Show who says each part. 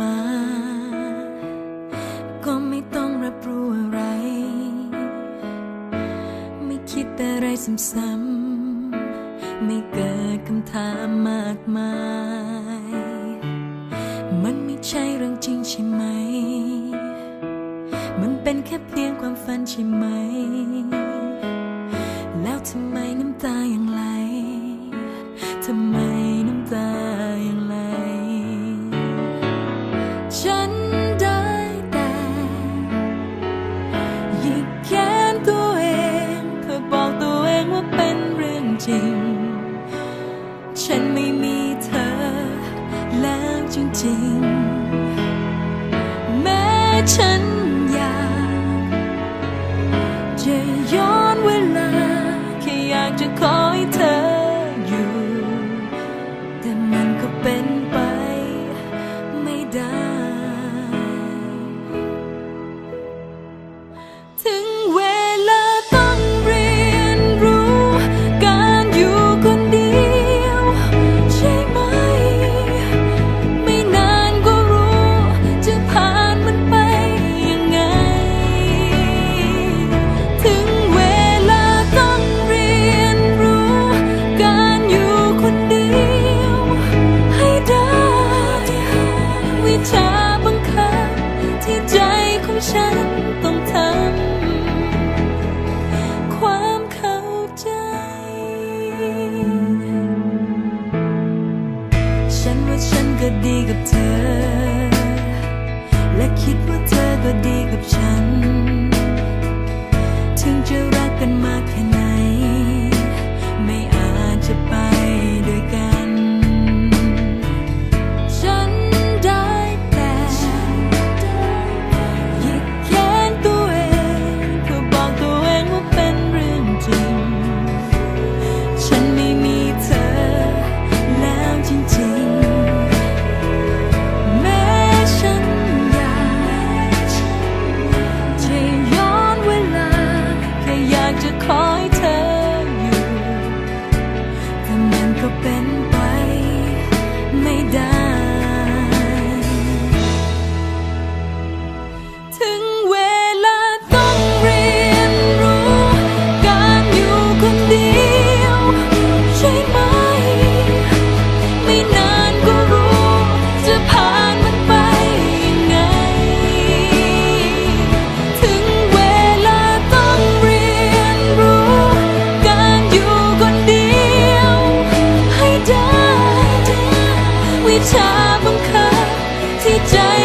Speaker 1: มา ก็ไม่ต้องรับรู้อะไร ไม่คิดอะไรซ้ำๆไม่เกิดคำถามมากมาย มันไม่ใช่เรื่องจริงใช่ไหม มันเป็นแค่เพียงความฝันใช่ไหม แล้วทำไมน้ำตายัง ฉันอยากจะย้อนเวลา แค่อยากจะขอให้เธออยู่ แต่มันก็เป็นไปไม่ได้ กับเธอ และคิดว่าเธอก็ดีกับฉัน จะคอยเธอ ที่ใจ